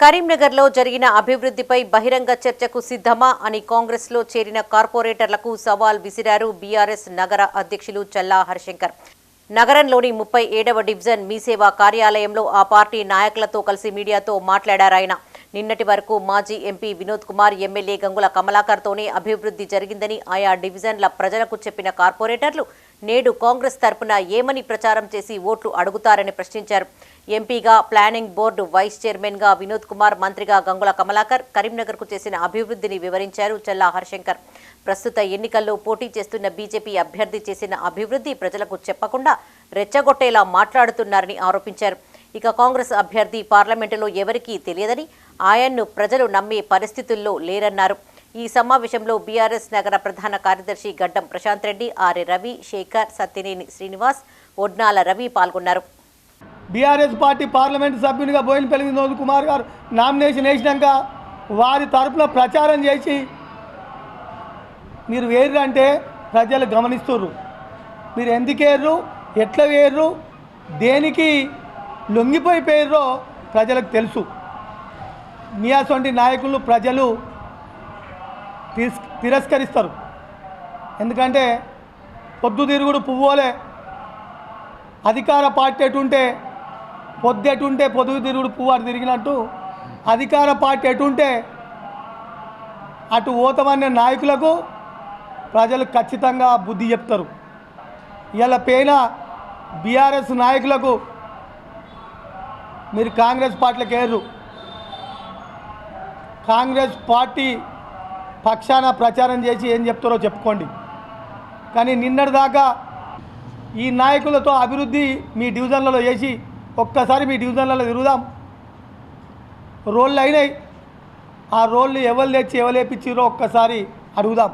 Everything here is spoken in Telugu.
కరీంనగర్లో జరిగిన అభివృద్ధిపై బహిరంగ చర్చకు సిద్ధమా అని కాంగ్రెస్లో చేరిన కార్పొరేటర్లకు సవాల్ విసిరారు బీఆర్ఎస్ నగర అధ్యక్షులు చల్లా హరిశంకర్. నగరంలోని ముప్పై ఏడవ డివిజన్ మీసేవా కార్యాలయంలో ఆ పార్టీ నాయకులతో కలిసి మీడియాతో మాట్లాడారాయన. నిన్నటి వరకు మాజీ ఎంపీ వినోద్ కుమార్ ఎమ్మెల్యే గంగుల కమలాకర్తోనే అభివృద్ధి జరిగిందని ఆయా డివిజన్ల ప్రజలకు చెప్పిన కార్పొరేటర్లు నేడు కాంగ్రెస్ తరపున ఏమని ప్రచారం చేసి ఓట్లు అడుగుతారని ప్రశ్నించారు. ఎంపీగా ప్లానింగ్ బోర్డు వైస్ చైర్మన్గా వినోద్ కుమార్ మంత్రిగా గంగుల కమలాకర్ కరీంనగర్కు చేసిన అభివృద్ధిని వివరించారు చల్లా హరిశంకర్. ప్రస్తుత ఎన్నికల్లో పోటీ చేస్తున్న బీజేపీ అభ్యర్థి చేసిన అభివృద్ధి ప్రజలకు చెప్పకుండా రెచ్చగొట్టేలా మాట్లాడుతున్నారని ఆరోపించారు. ఇక కాంగ్రెస్ అభ్యర్థి పార్లమెంటులో ఎవరికీ తెలియదని ఆయన్ను ప్రజలు నమ్మే పరిస్థితుల్లో లేరన్నారు. ఈ సమావేశంలో బీఆర్ఎస్ నగర ప్రధాన కార్యదర్శి గడ్డం ప్రశాంత్ రెడ్డి ఆర్ రవి శేఖర్ సత్యనేని శ్రీనివాస్ ఒడ్నాల రవి పాల్గొన్నారు. బీఆర్ఎస్ పార్టీ పార్లమెంటు సభ్యునిగా బోయినపల్లి వినోద్ కుమార్ గారు నామినేషన్ వేసినాక వారి తరపున ప్రచారం చేసి మీరు వేర్రు అంటే ప్రజలు గమనిస్తుర్రు. మీరు ఎందుకేర్రు ఎట్లా వేర్రు దేనికి లొంగిపోయి పేర్రో ప్రజలకు తెలుసు. మీ వంటి నాయకులు ప్రజలు తిరస్కరిస్తారు. ఎందుకంటే పొద్దుతిరుగుడు పువ్వులే. అధికార పార్టీ ఎటుంటే పొద్దు ఎటుంటే పొద్దు తిరుగుడు పువ్వు అటు తిరిగినట్టు అధికార పార్టీ ఎటుంటే అటు ఓతమనే నాయకులకు ప్రజలు ఖచ్చితంగా బుద్ధి చెప్తారు. ఇలా పైన బీఆర్ఎస్ నాయకులకు మీరు కాంగ్రెస్ పార్టీలకు ఏర్రు. కాంగ్రెస్ పార్టీ పక్షాన ప్రచారం చేసి ఏం చెప్తారో చెప్పుకోండి. కానీ నిన్నటిదాకా ఈ నాయకులతో అభివృద్ధి మీ డివిజన్లలో చేసి ఒక్కసారి మీ డివిజన్లలో తిరుగుదాం. రోళ్ళు అయినాయి. ఆ రోళ్ళు ఎవరు తెచ్చి ఎవరు వేపించారో ఒక్కసారి అడుగుదాం.